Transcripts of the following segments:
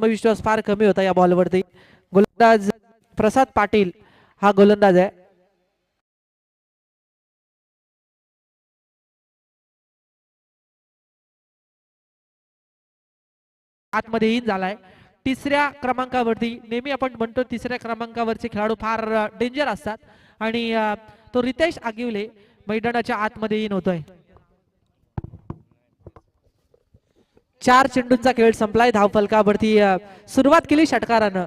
आत्मविश्वास फार कमी होता या बॉलवरती गोलंदाज प्रसाद पाटील हा गोलंदाज आहे. आतमध्ये इन झालाय. तिसऱ्या क्रमांकावरती नेहमी आपण म्हणतो तिसऱ्या क्रमांकावरचे खेळाडू फार डेंजर असतात. आणि तो रितेश आगिवले मैदानाच्या आतमध्ये इन होतोय. चार चेंडूंचा खेळ संपलाय. धावफलकावरती सुरुवात केली षटकारानं.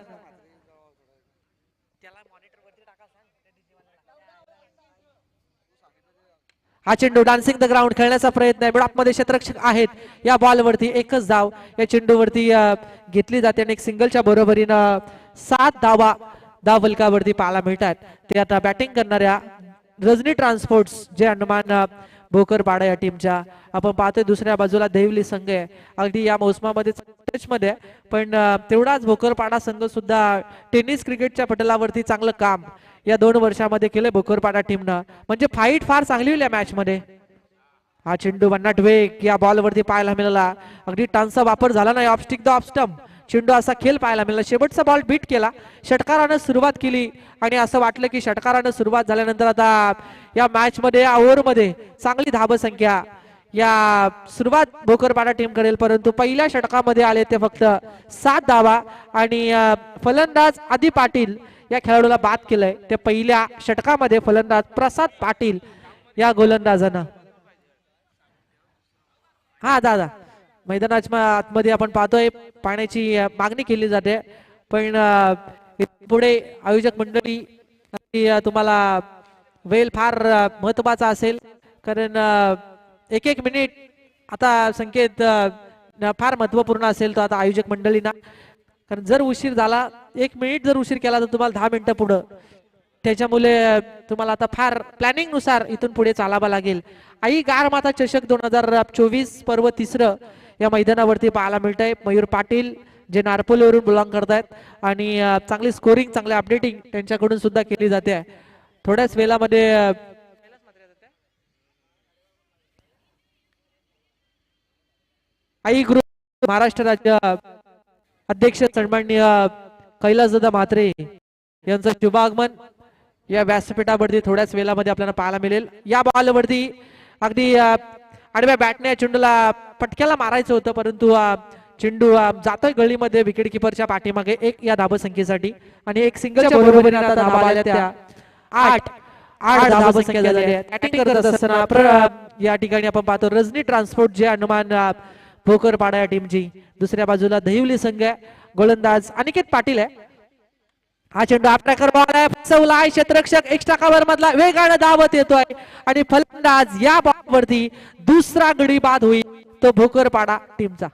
हा चेंडू डान्सिंग द ग्राउंड खेळण्याचा प्रयत्न आहे. मध्ये क्षेत्रक्षक आहेत. या बॉलवरती एकच धाव या चेंडूवरती घेतली जाते आणि एक सिंगलच्या बरोबरीनं सात धावा धाव फलकावरती पाहायला मिळतात. ते आता बॅटिंग करणाऱ्या रजनी ट्रान्सपोर्ट्स जे हनुमान भोकरपाडा या टीमच्या आपण पाहतोय दुसऱ्या बाजूला देवली संघ आहे. अगदी या मोसमामध्ये मध्ये आहे. पण तेवढाच भोकरपाडा संघ सुद्धा टेनिस क्रिकेटच्या पटलावरती चांगलं काम या दोन वर्षामध्ये केलंय भोकरपाडा टीमनं म्हणजे फाईट फार चांगली होईल या मॅच मध्ये. हा चेंडू वन्नाट वेग या बॉलवरती पाहायला मिळाला. अगदी टनचा वापर झाला नाही ऑफस्टिक द ऑफस्टम चेंडू असा खेळ पाहायला मिळाला. शेवटचा बॉल बीट केला. षटकारानं सुरुवात केली आणि असं वाटलं की षटकारानं सुरुवात झाल्यानंतर आता या मॅच मध्ये ओव्हरमध्ये मध्ये चांगली धाबसंख्या या सुरुवात भोकरपाडा टीम करेल. परंतु पहिल्या षटकामध्ये आले ते फक्त सात धावा आणि फलंदाज आदी पाटील या खेळाडूला बाद केलंय. ते पहिल्या षटकामध्ये फलंदाज प्रसाद पाटील या गोलंदाजानं. हा दादा. मैदानाच्या आतमध्ये आपण पाहतोय पाण्याची मागणी केली जाते. पण पुढे आयोजक मंडळी तुम्हाला वेळ फार महत्त्वाचा असेल. कारण एक एक मिनिट आता संकेत फार महत्त्वपूर्ण असेल तो आता आयोजक मंडळींना. कारण जर उशीर झाला एक मिनिट जर उशीर केला तर तुम्हाला दहा मिनिटं पुढं. त्याच्यामुळे तुम्हाला आता फार प्लॅनिंगनुसार इथून पुढे चालावं लागेल. आई गार माता चषक दोन हजार चोवीस पर्व तिसरं. या मैदानावरती पाहायला मिळतंय. मयूर पाटील जे नारपोलीवरून बिलॉंग करतायत आणि चांगली स्कोरिंग चांगली अपडेटिंग त्यांच्याकडून सुद्धा केली जाते. थोड्याच वेळामध्ये आई ग्रुप महाराष्ट्र राज्य अध्यक्ष सन्माननीय कैलासदादा म्हात्रे यांचं शुभागमन या व्यासपीठावरती थोड्याच वेळामध्ये आपल्याला पाहायला मिळेल. या बॉलवरती अगदी आडव्या बॅटने चेंडूला पटक्याला मारायचं होतं परंतु चेंडू जातोय गळीमध्ये विकेट किपरच्या पाठीमागे एक या धाबसंख्येसाठी आणि एक त्या. आठ आठ धाबसंख्या झाल्या आहेत. बॅटिंग करत असताना प्र- या ठिकाणी आपण पाहतो रजनी ट्रान्सपोर्ट जे अनुमान अ, भोकरपाडा या टीमची दुसऱ्या बाजूला दहिवली संघ गोलंदाज अनिकेत पाटील आहे. हा चेंडू आपल्याकडे बॉल आहे. फसवला आहे क्षेत्ररक्षक. एक्स्ट्रा कव्हर मधला वेगानं धावत येतोय. आणि फलंदाज या बॉल वरती दुसरा गडी बाद होईल. तो भोकरपाडा टीमचा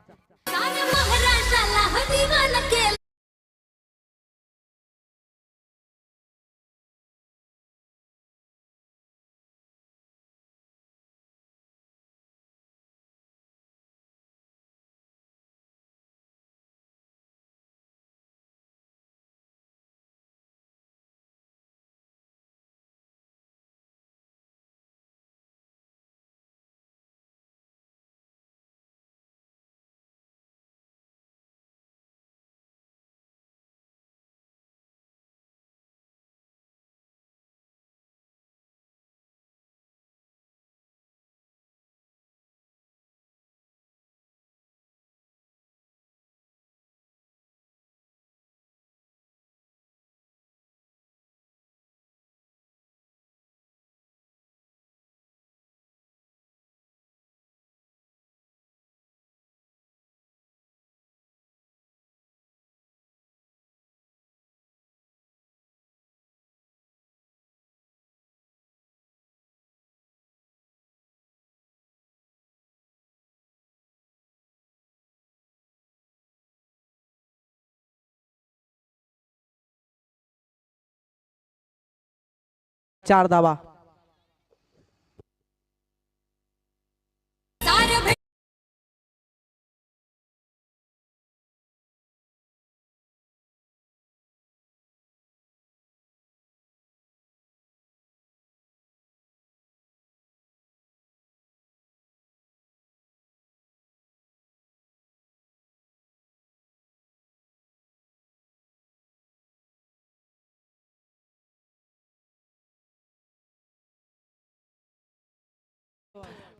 चार धावा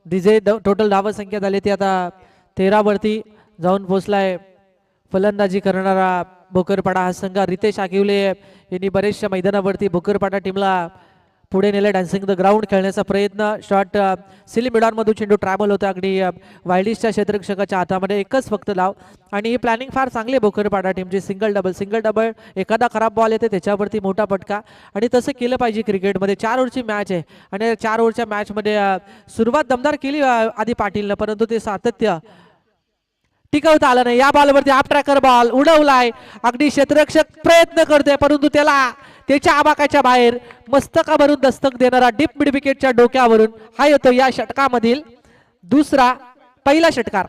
डीजे टोटल धावा संख्या झाली ती आता तेरावरती जाऊन पोहोचलाय फलंदाजी करणारा भोकरपाडा हा संघ. रितेश आकिवले यांनी बरेचशा मैदानावरती भोकरपाडा टीमला पुढे नेलं. डान्सिंग द ग्राउंड खेळण्याचा प्रयत्न. शॉट सिली मिडॉनमधून चेंडू ट्रॅव्हल होता. अगदी uh, वायलिशच्या क्षेत्रक्षकाच्या हातामध्ये एकच फक्त लाव आणि ही प्लॅनिंग फार चांगली आहे भोकरपाडा टीमची सिंगल डबल सिंगल डबल एखादा खराब बॉल येते त्याच्यावरती मोठा पटका आणि तसं केलं पाहिजे क्रिकेटमध्ये. चार ओव्हरची मॅच आहे. आणि चार ओव्हरच्या मॅचमध्ये uh, सुरुवात दमदार केली uh, आधी पाटीलनं. परंतु ते सातत्य टिकवता आलं नाही. या बॉलवरती आप ट्रॅकर बॉल उडवलाय. अगदी क्षेत्ररक्षक प्रयत्न करतोय. परंतु त्याला त्याच्या आबाकाच्या बाहेर मस्तकावरून दस्तक देणारा डीप मिड विकेटच्या डोक्यावरून हा येतो या षटकामधील दुसरा पहिला षटकार.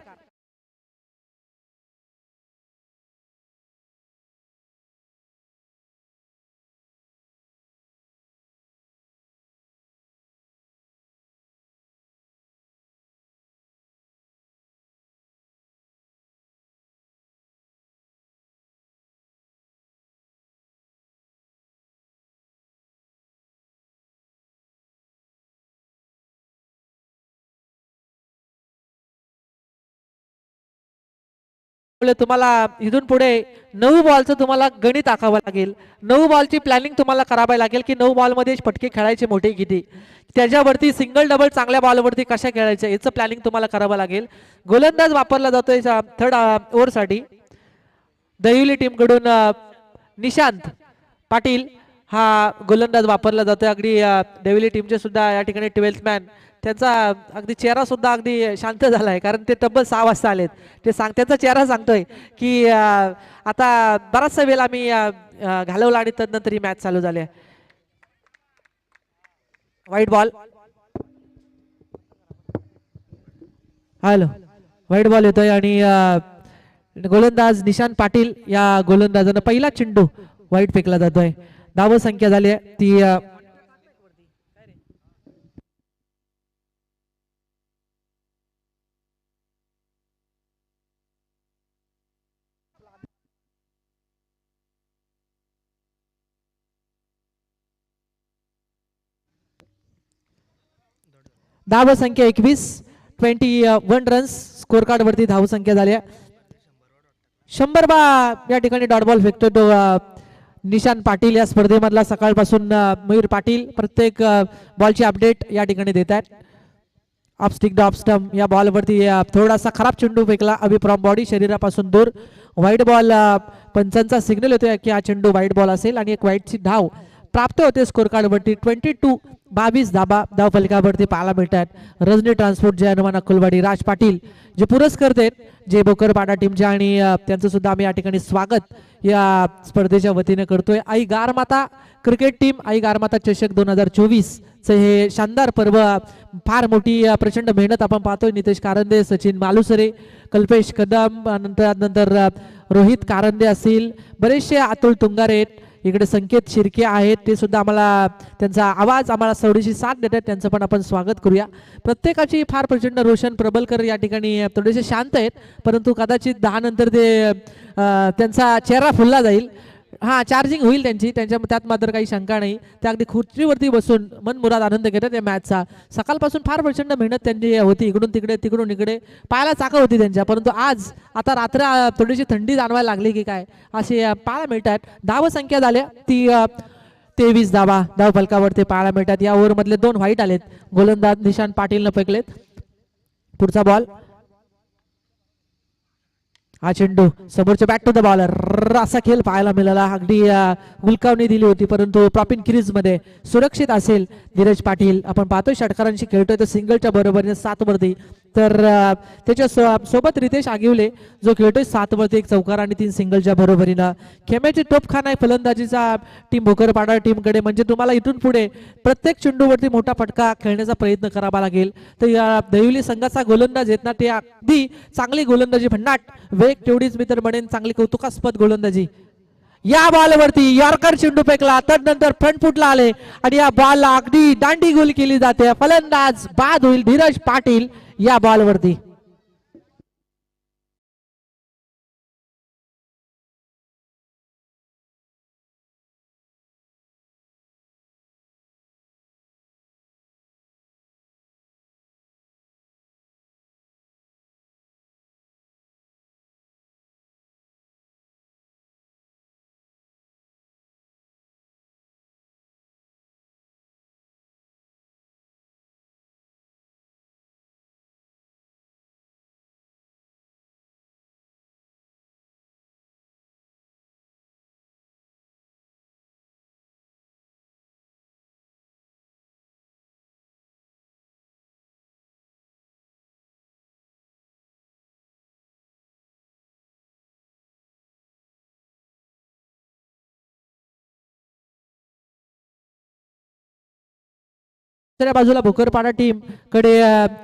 तुम्हाला इथून पुढे नऊ बॉलचं तुम्हाला गणित आखावं लागेल. नऊ बॉलची प्लॅनिंग तुम्हाला करावी लागेल की नऊ बॉलमध्ये फटके खेळायचे मोठे किती त्याच्यावरती सिंगल डबल चांगल्या बॉलवरती कशा खेळायचे याचं प्लॅनिंग तुम्हाला करावं लागेल. गोलंदाज वापरला जातोय थर्ड ओव्हरसाठी uh, दहिवली टीमकडून uh, निशांत पाटील हा गोलंदाज वापरला जातोय. अगदी uh, अ, टीमचे सुद्धा या ठिकाणी ट्वेल्थ मॅन त्यांचा अगदी चेहरा सुद्धा अगदी शांत झालाय कारण ते तब्बल सहा वाजता आलेत. ते सांग त्यांचा चेहरा सांगतोय की आता बराचसा वेळ आम्ही घालवला आणि तदनंतर ही मॅच चालू झाली आहे. वाईट बॉल हॅलो वाईट बॉल येतोय आणि गोलंदाज निशांत पाटील या गोलंदाजानं पहिला चेंडू वाईट फेकला जातोय. धाव संख्या झाली आहे. ती धाव संख्या एकवीस twenty one runs scorecard वरती धाव संख्या झाल्या शंभर बा या ठिकाणी डॉट बॉल फेकतो तो uh, निशान पाटील या स्पर्धेमधला सकाळपासून uh, मयूर पाटील प्रत्येक uh, बॉलची अपडेट या ठिकाणी देत आहेत. ऑपस्टिक द या बॉलवरती थोडासा खराब चेंडू फेकला. अभिप्रॉम बॉडी शरीरापासून दूर. व्हाईट बॉल पंचांचा सिग्नल येतोय की हा चेंडू व्हाईट बॉल असेल आणि एक व्हाईटची धाव प्राप्त होते स्कोर कार्डवरती ट्वेंटी टू बावीस धाबा धावफलकावरती पाहायला मिळतात. रजनी ट्रान्सपोर्ट जे हनुमान अक्कलवाडी राज पाटील जे पुरस्कर्ते आहेत, जे बोकरपाडा टीमचे आणि त्यांचं सुद्धा आम्ही या ठिकाणी स्वागत या स्पर्धेच्या वतीने करतोय. आई गारमाता क्रिकेट टीम आई गारमाता चषक दोन हजार चोवीस चे हे शानदार पर्व फार मोठी प्रचंड मेहनत आपण पाहतोय. नितेश कारंदे सचिन मालुसरे कल्पेश कदम नंतर नंतर रोहित कारंदे असतील. बरेचसे अतुल तुंगारे आहेत. इकडे संकेत शिर्के आहेत ते सुद्धा आम्हाला त्यांचा आवाज आम्हाला थोडीशी साथ देतात त्यांचं पण आपण स्वागत करूया. प्रत्येकाची फार प्रचंड रोशन प्रबलकर या ठिकाणी थोडेसे शांत आहेत परंतु कदाचित दहा नंतर ते त्यांचा चेहरा फुलला जाईल. हां चार्जिंग होईल त्यांची. त्यांच्या त्यात मात्र काही शंका नाही. ते अगदी खुर्चीवरती बसून मनमुराद आनंद घेतात या मॅचचा सकाळपासून फार प्रचंड मेहनत त्यांची होती. इकडून तिकडे तिकडून इकडे. पायाला चाकं होती त्यांच्या. परंतु आज आता रात्र थोडीशी थंडी जाणवायला लागली की काय असे पाहायला मिळतात. धाव संख्या झाल्या. ती तेवीस धावा. धाव फलकावरती पाहायला मिळतात. या ओव्हरमधले दोन व्हाईट आलेत. गोलंदाज निशांत पाटीलनं फेकलेत. पुढचा बॉल हा चेंडू समोरच्या बॅट टू द बॉलर असा खेळ पाहायला मिळाला. अगदी गुलकावणी दिली होती परंतु प्रॉपिन क्रीजमध्ये सुरक्षित असेल. धीरज पाटील आपण पाहतोय षटकारांशी खेळतोय तर सिंगलच्या बरोबरीने सात वरती तर त्याच्या सो- सोबत रितेश आगिवले जो खेळतोय सात वरती एक चौकार आणि तीन सिंगलच्या बरोबरीनं. खेम्याची तोपखाना आहे फलंदाजीचा टीम भोकरपाडा टीमकडे. म्हणजे तुम्हाला इथून पुढे प्रत्येक चेंडूवरती मोठा फटका खेळण्याचा प्रयत्न करावा लागेल. तर या दैवली संघाचा गोलंदाज येत ना ते अगदी चांगली गोलंदाजी. भन्नाट वेग तेवढीच मी तर म्हणेन चांगली कौतुकास्पद गोलंदाजी. या बॉलवरती यॉर्कर चेंडू फेकला तदनंतर फ्रंट फुटला आले. आणि या बॉलला अगदी दांडी गोल केली जाते. फलंदाज बाद होईल धीरज पाटील. या बॉलवरती दुसऱ्या बाजूला भोकरपाडा टीमकडे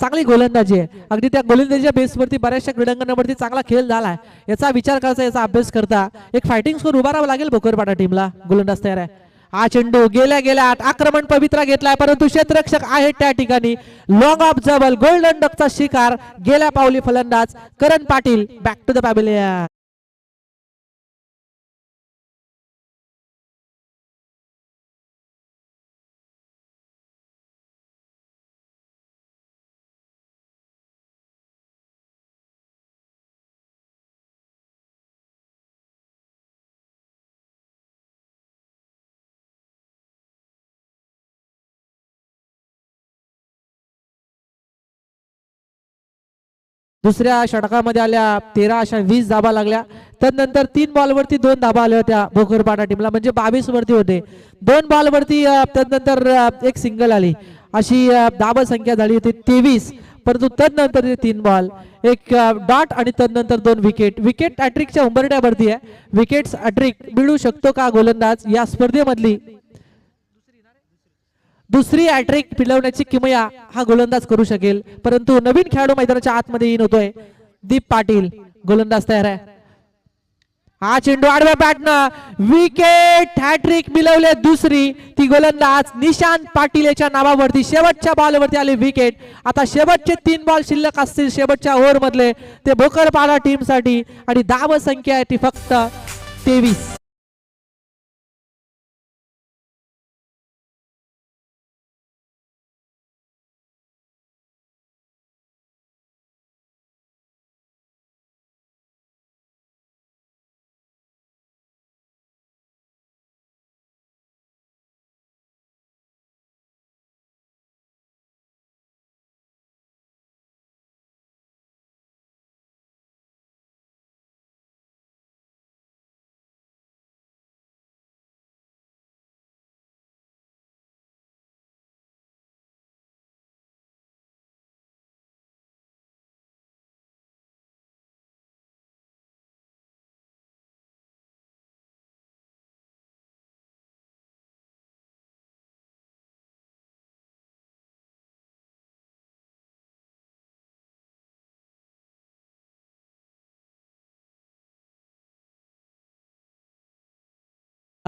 चांगली गोलंदाजी आहे. अगदी त्या गोलंदाजीच्या बेसवरती बऱ्याचशा क्रीडांगणावरती चांगला खेळ झालाय याचा विचार करायचा याचा अभ्यास करता एक फायटिंग स्कोर उभारावा लागेल भोकरपाडा टीमला गोलंदाज तयार आहे. हा चेंडू गेल्या गेल्या आक्रमण पवित्रा घेतलाय परंतु क्षेत्ररक्षक आहेत त्या ठिकाणी. लॉंग ऑफ जबल गोल्डन डकचा शिकार गेल्या पावली फलंदाज Karan Patil back to the pavilion दुसऱ्या षटकामध्ये आल्या तेरा अशा वीस धाबा लागल्या. त्यानंतर तीन बॉलवरती दोन धाबा आल्या होत्या भोकरपाडा टीमला म्हणजे बावीस वरती होते. दोन बॉलवरती त्यानंतर एक सिंगल आली. अशी अ, धाबा संख्या झाली होती तेवीस परंतु तदनंतर ते तीन बॉल एक डॉट आणि तदनंतर दोन विकेट विकेट अॅट्रिकच्या उंबरट्यावरती आहे. विकेट्स अॅट्रिक मिळू शकतो का गोलंदाज? या स्पर्धेमधली दुसरी हॅट्रिक पिलवण्याची किमया हा गोलंदाज करू शकेल. परंतु नवीन खेळाडू मैदानाच्या आतमध्ये येऊन होतोय. दीप पाटील गोलंदाज तयार आहे. हा चेंडू आडव्या बॅटनं विकेट हॅट्रिक मिळवले दुसरी. ती गोलंदाज निशांत पाटील याच्या नावावरती शेवटच्या बॉलवरती आले विकेट आता शेवटचे तीन बॉल शिल्लक असतील शेवटच्या ओव्हर मधले. ते भोकरपाला टीमसाठी आणि धाव संख्या आहे ती फक्त तेवीस.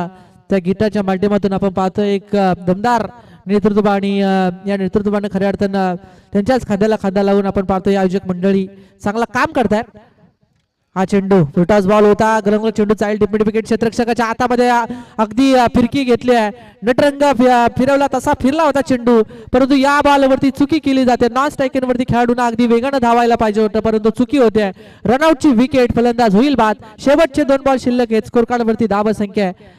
त्या गीताच्या माध्यमातून आपण पाहतो एक दमदार नेतृत्व आणि या नेतृत्वाने खऱ्या अर्थानं त्यांच्याच खाद्याला खादा लावून आपण पाहतो या आयोजक मंडळी चांगला काम करतायत. हा चेंडू फुटास बॉल होता. गरंग चेंडू चाईल टिपमिट विकेट क्षेत्रक्षकाच्या हातामध्ये अगदी फिरकी घेतली आहे. नटरंग फिरवला तसा फिरला होता चेंडू. परंतु या बॉलवरती चुकी केली जाते. नॉन स्ट्रायकिंग वरती खेळाडूंना अगदी वेगानं धावायला पाहिजे होतं. परंतु चुकी होते. रनआउटची विकेट फलंदाज होईल बाद. शेवटचे दोन बॉल शिल्लक आहेत. स्कोर कार्ड धाव संख्या आहे.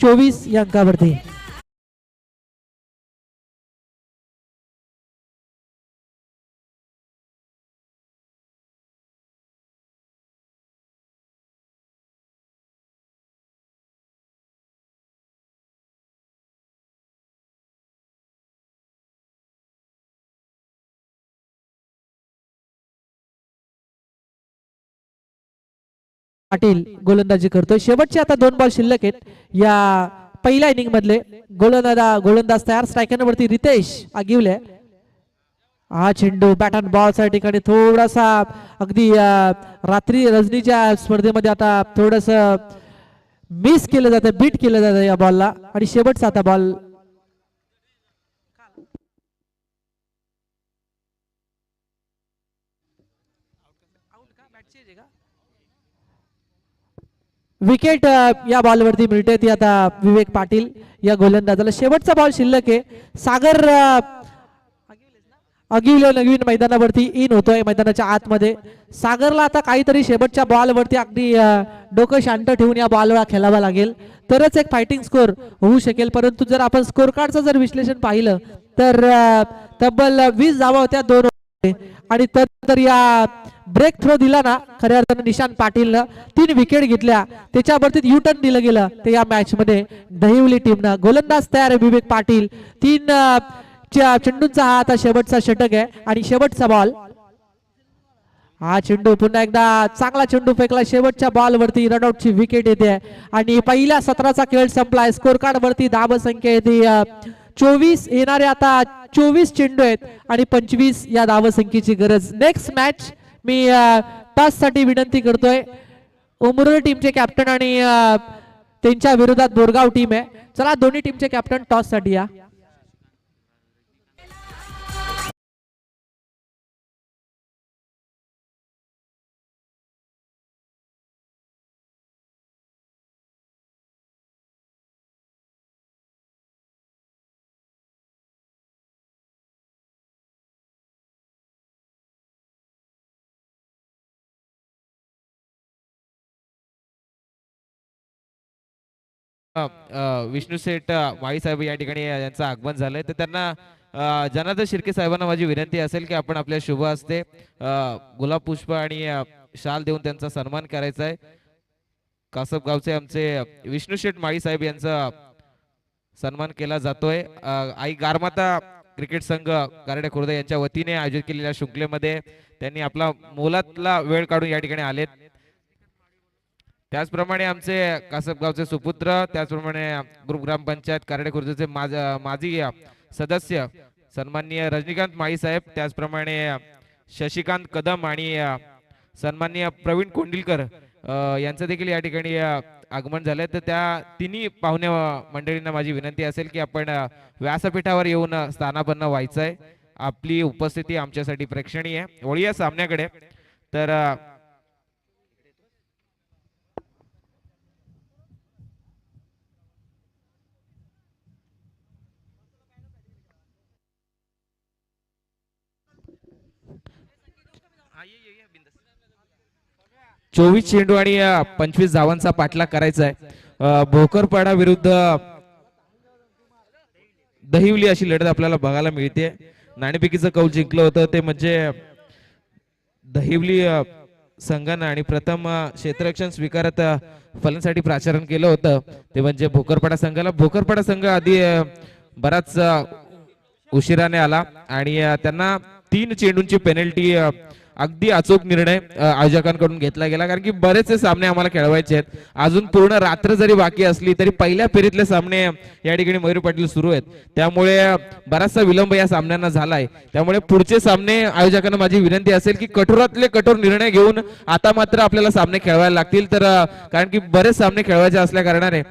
चोवीस या अंकावरती. पाटील गोलंदाजी करतोय. शेवटचे आता दोन बॉल शिल्लक आहेत. या पहिल्या इनिंग मधले गोलंदाज गोलंदाज तयार. स्ट्रायकरवरती रितेश आगिवले. हा चेंडू बॅट अँड बॉल ठिकाणी थोडासा अगदी रात्री रजनीच्या स्पर्धेमध्ये आता थोडस मिस केलं जातं बीट केलं जातं या बॉलला आणि शेवटचा आता बॉल विकेट uh, या बॉलवरती मिळते ती आता विवेक पाटील या गोलंदाजाला. शेवटचा बॉल शिल्लक आहे. सागर uh, अगिवले नवीन मैदानावरती इन होतोय मैदानाच्या आतमध्ये. सागरला आता काहीतरी शेवटच्या बॉलवरती अगदी uh, डोकं शांत ठेवून या बॉलला खेळावा लागेल. तरच एक फायटिंग स्कोर होऊ शकेल. परंतु जर आपण स्कोर कार्डचं जर विश्लेषण पाहिलं तर तब्बल वीस धावा होत्या दोन आणि या ब्रेक थ्रो दिला ना खऱ्या अर्थानं निशांत पाटीलनं. तीन विकेट घेतल्या. त्याच्यावरती यू टर्न दिलं गेलं. ते या मॅच मध्ये दहिवली टीमनं गोलंदाज तयार आहे विवेक पाटील. तीन चेंडूंचा हा आता शेवटचा षटक आहे. आणि शेवटचा बॉल हा चेंडू पुन्हा एकदा चांगला चेंडू फेकला. शेवटच्या बॉल वरती रनआउटची विकेट येते. आणि पहिल्या सत्राचा खेळ संपलाय. स्कोर कार्ड वरती धाव संख्या येते चोवीस येणारे आता चोवीस चेंडू आहेत आणि पंचवीस या धावसंख्येची गरज. नेक्स्ट मॅच मी टॉससाठी विनंती करतोय. उमरोली टीमचे कॅप्टन आणि त्यांच्या विरोधात बोरगाव टीम आहे. चला दोन्ही टीमचे कॅप्टन टॉससाठी या. विष्णू शेठ वाई साहेब या ठिकाणी यांचं आगमन झालंय. तर त्यांना अ, जनार्दन शिर्के साहेबांना माझी विनंती असेल की आपण आपल्या शुभ हस्ते गुलाब पुष्प आणि शाल देऊन त्यांचा सन्मान करायचा आहे. कासप गावचे आमचे विष्णू शेठ माळी साहेब यांचा सन्मान केला जातोय. आई गारमाता क्रिकेट संघ गारडे खुर्द यांच्या वतीने आयोजित केलेल्या शृंखलेमध्ये त्यांनी आपला मोलातला वेळ काढून या ठिकाणी आलेत. त्याचप्रमाणे आमचे कासपगावचे सुपुत्र त्याचप्रमाणे ग्रुप ग्रामपंचायत कारडे खुर्दचे माज माजी सदस्य सन्माननीय रजनीकांत माई साहेब त्याचप्रमाणे शशिकांत कदम आणि सन्माननीय प्रवीण कोंडिलकर यांचं देखील या ठिकाणी आगमन झालंय. तर त्या तिन्ही पाहुण्या मंडळींना माझी विनंती असेल की आपण व्यासपीठावर येऊन स्थानापन्न व्हायचं आहे आपली उपस्थिती आमच्यासाठी प्रेक्षणीय. आहे वळूया सामन्याकडे. तर चोवीस चेंडू आणि पंचवीस धावांचा पाठलाग करायचा आहे भोकरपाडा विरुद्ध दहिवली अशी लढत आपल्याला बघायला मिळते नाणेपिकीचं कौल जिंकलं होतं. ते म्हणजे दहिवली संघानं आणि प्रथम क्षेत्ररक्षण स्वीकारत अ, प्राचारण केलं होतं. ते म्हणजे भोकरपाडा संघाला. भोकरपाडा संघ आधी बराच उशिराने आला आणि त्यांना तीन चेंडूंची पेनल्टी अगदी अचूक निर्णय आयोजकांकडून घेतला गेला. कारण की बरेचसे सामने आम्हाला खेळवायचे आहेत. अजून पूर्ण रात्र जरी बाकी असली तरी पहिल्या फेरीतले सामने या ठिकाणी मयूर पाटील सुरू आहेत. त्यामुळे बराचसा विलंब या सामन्यांना झालाय. त्यामुळे पुढचे सामने आयोजकांना माझी विनंती असेल की कठोरातले कठोर निर्णय घेऊन आता मात्र आपल्याला सामने खेळवायला लागतील. तर कारण की बरेच सामने खेळवायचे असल्या कारणाने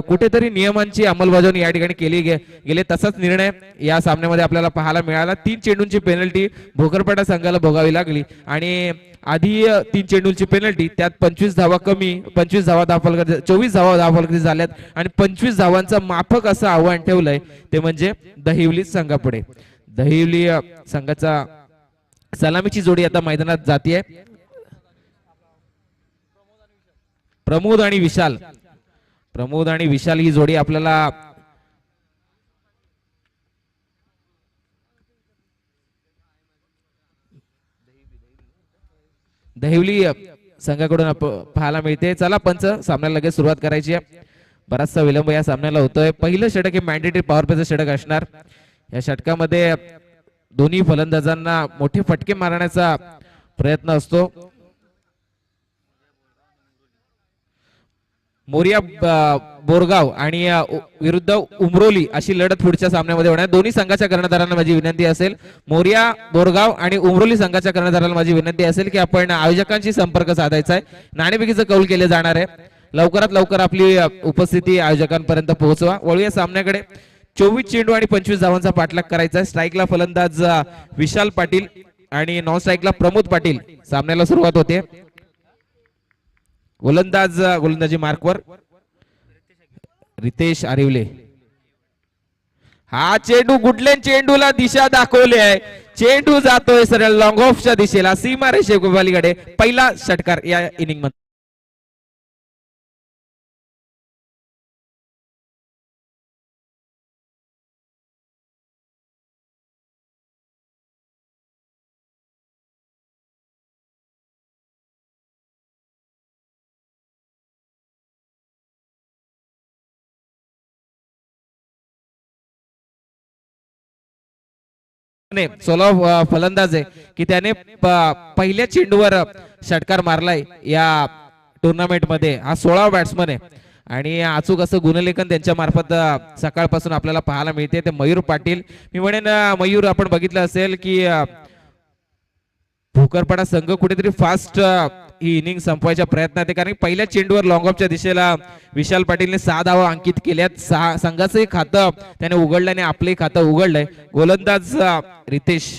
कुठेतरी नियमांची अंमलबजावणी या ठिकाणी केली गे- तसाच निर्णय या सामन्यामध्ये आपल्याला पाहायला मिळाला. तीन चेंडूंची पेनल्टी भोकरपाटा संघाला भोगावी लागली. आणि आधी तीन चेंडूलची पेनल्टी त्यात पंचवीस धावा कमी पंचवीस धावा दाफलकर चोवीस धावा दाफल झाल्यात आणि पंचवीस धावांचं माफक असं आव्हान ठेवलंय ते म्हणजे दहिवली संघापुढे. दहिवली संघाचा सलामीची जोडी आता मैदानात जाते प्रमोद आणि विशाल. प्रमोद आणि विशाल ही जोडी आपल्याला दहिवली संघाकडून पाहायला मिळते. चला पंच सामन्याला लगेच सुरुवात करायची आहे. बराचसा विलंब या सामन्याला होतोय. पहिलं षटक हे मॅन्डेटरी पॉवर प्लेचं षटक असणार. या षटकामध्ये दोन्ही फलंदाजांना मोठे फटके मारण्याचा प्रयत्न असतो. मोरिया बोरगाव आणि विरुद्ध उमरोली अशी लढत पुढच्या सामन्यामध्ये होणार. दोन्ही संघाच्या कर्णधारांना माझी विनंती असेल. मोरिया बोरगाव आणि उमरोली संघाच्या कर्णधाराला माझी विनंती असेल की आपण आयोजकांशी संपर्क साधायचा आहे नाणेपेकीचं कौल केले जाणार आहे. लवकरात लवकर आपली उपस्थिती आयोजकांपर्यंत पोहोचवा. वळूया सामन्याकडे. चोवीस चेंडू आणि पंचवीस धावांचा पाठलाग करायचा आहे स्ट्राईकला फलंदाज विशाल पाटील आणि नॉन स्ट्राईकला प्रमोद पाटील सामन्याला सुरुवात होते. गोलंदाज गोलंदाजी मार्कवर रितेश आरिवले. हा चेंडू गुडलेन चेंडूला दिशा दाखवली आहे. चेंडू जातोय सरळ लॉंग ऑफच्या दिशेला. सीमा रेषे गोपालीकडे पहिला षटकार या इनिंगमध्ये ने सोलो फलंदाज आहे की त्याने पहिल्या चेंडूवर षटकार मारलाय या टुर्नामेंटमध्ये हा सोळा बॅट्समन आहे. आणि अचूक असं गुणलेखन त्यांच्या मार्फत सकाळपासून आपल्याला पाहायला मिळते. ते मयूर पाटील. मी म्हणेन मयूर आपण बघितलं असेल की भोकरपाडा संघ कुठेतरी फास्ट ही इनिंग संपवायच्या प्रयत्न आहे. कारण पहिल्या चेंडूवर लॉंग ऑफच्या दिशेला विशाल पाटीलने सहा धावा अंकित केल्यात. सहा संघाचंही खातं त्याने उघडलं आणि आपलंही खातं उघडलंय. गोलंदाज रितेश.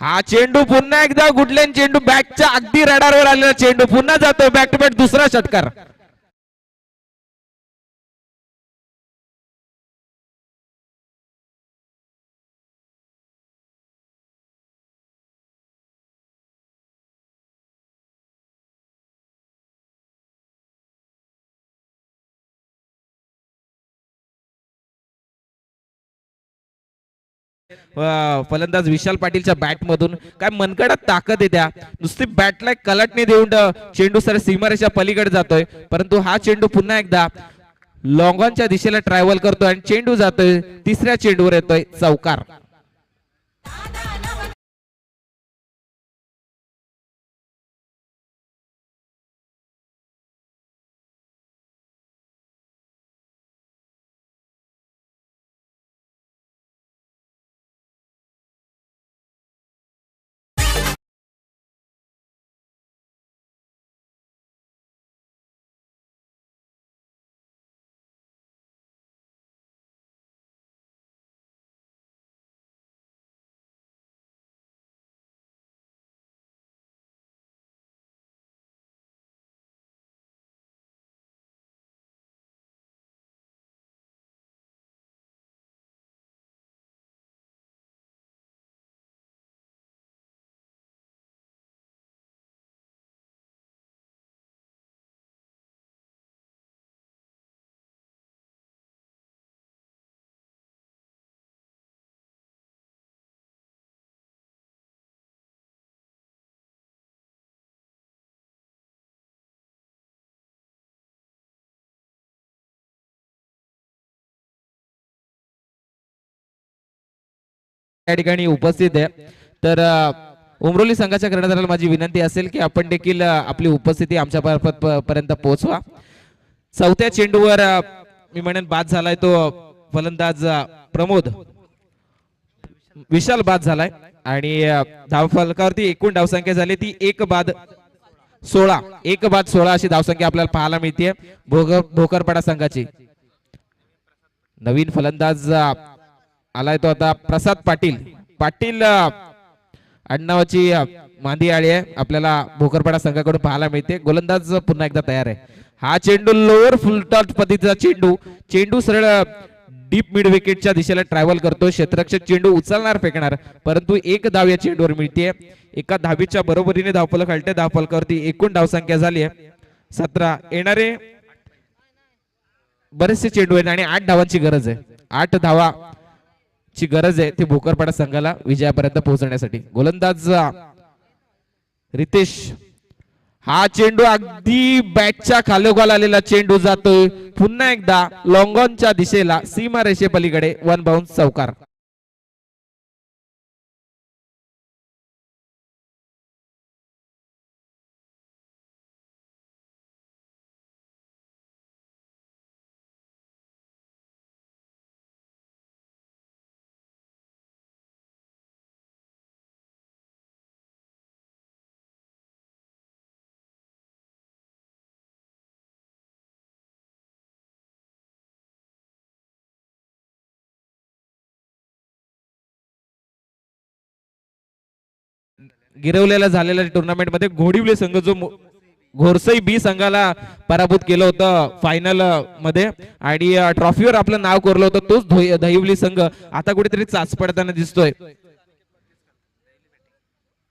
हा चेंडू पुन्हा एकदा गुडलेन चेंडू बॅटच्या अगदी रडारवर आलेला चेंडू. पुन्हा जातो बॅक टू बॅट दुसरा षटकार. फलंदाज विशाल पाटीलच्या बॅट मधून काय मनकडात ताकद आहे त्या. नुसती बॅटला एक कलटणी देऊन चेंडू सर सीमारेच्या पलीकडे जातोय. परंतु हा चेंडू पुन्हा एकदा लॉंगॉनच्या दिशेला ट्रॅव्हल करतोय आणि चेंडू जातोय तिसऱ्या चेंडूवर येतोय चौकार. या ठिकाणी उपस्थित आहे. तर उमरोली संघाच्या कर्णधाराला माझी विनंती असेल की आपण देखील आपली उपस्थिती आमच्या मार्फत पर्यंत पोहोचवा. चौथ्या चेंडूवर मी म्हणेन बाद झालाय तो फलंदाज प्रमोद. विशाल बाद झालाय आणि धाव धावफलकावरती एकूण धावसंख्या झाली ती एक बाद सोळा. एक बाद सोळा अशी धावसंख्या आपल्याला पाहायला मिळते भोगर भोकरपाडा संघाची. नवीन फलंदाज आलाय तो आता प्रसाद पाटील. पाटील आडनावाची मांदी आळी आहे. आपल्याला भोकरपाडा संघाकडून पाहायला मिळते. गोलंदाज पुन्हा एकदा तयार आहे. हा चेंडू लोअर फुलटॉच पद्धतीचा चेंडू. चेंडू सरळ डीप मिड विकेटच्या दिशेला ट्रॅव्हल करतो क्षेत्ररक्षक चेंडू उचलणार फेकणार. परंतु एक धाव या चेंडूवर मिळते एका धावीच्या बरोबरीने धावफलक हलते. धावपलकावरती एकूण धावसंख्या झाली आहे. सतरा येणारे बरेचसे चेंडू आहेत आणि आठ धावांची गरज आहे. आठ धावा ची गरज आहे ती भोकरपाडा संघाला विजयापर्यंत पोहोचण्यासाठी गोलंदाज. रितेश. हा चेंडू अगदी बॅटच्या खालोखाल आलेला चेंडू जातोय. पुन्हा एकदा लॉंगॉनच्या दिशेला सीमा रेषे पलीकडे वन बाउन्स चौकार. गिरवलेला झालेल्या टुर्नामेंटमध्ये घोडिवले संघ जो घोरसई बी संघाला पराभूत केलं होतं फायनलमध्ये. आणि ट्रॉफीवर आपलं नाव कोरलं होतं तोच दहिवली संघ आता कुठेतरी चाच पडताना दिसतोय.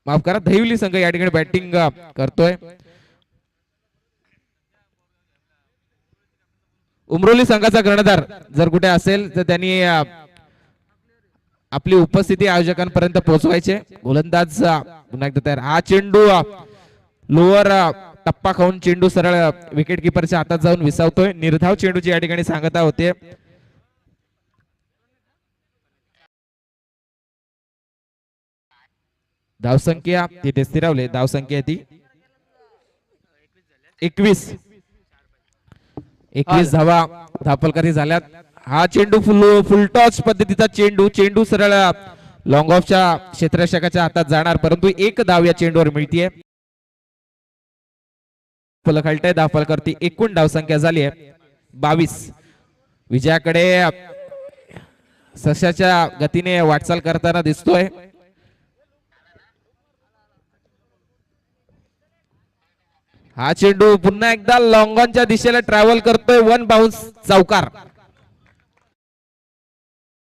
माफ करा दहिवली संघ या ठिकाणी बॅटिंग करतोय. उमरोली संघाचा कर्णधार जर कुठे असेल तर त्यांनी आपली उपस्थिती आयोजकांपर्यंत पोहोचवायचे. गोलंदाज पुन्हा एकदा तयार. हा चेंडू लोअर टप्पा खाऊन चेंडू सरळ विकेट किपरच्या हातात जाऊन विसावतोय. निर्धाव चेंडूची या ठिकाणी सांगता होते. धावसंख्या तिथे स्थिरावले. धावसंख्या ती एकवीस. एकवीस धावा धापलकरी झाल्यात. हा चेंडू फुल फुलटॉस पद्धतीचा चेंडू चेंडू सरळ लॉंग ऑफच्या क्षेत्ररक्षकाच्या हातात जाणार परंतु एक धाव या चेंडूवर मिळतीये. फलक हलतंय धापलकरती एकूण धावसंख्या झाली आहे. बावीस. विजयाकडे सशाच्या गतीने वाटचाल करताना दिसतोय. हा चेंडू पुन्हा एकदा लॉंगॉनच्या दिशेला ट्रॅव्हल करतोय वन बाउन्स चौकार.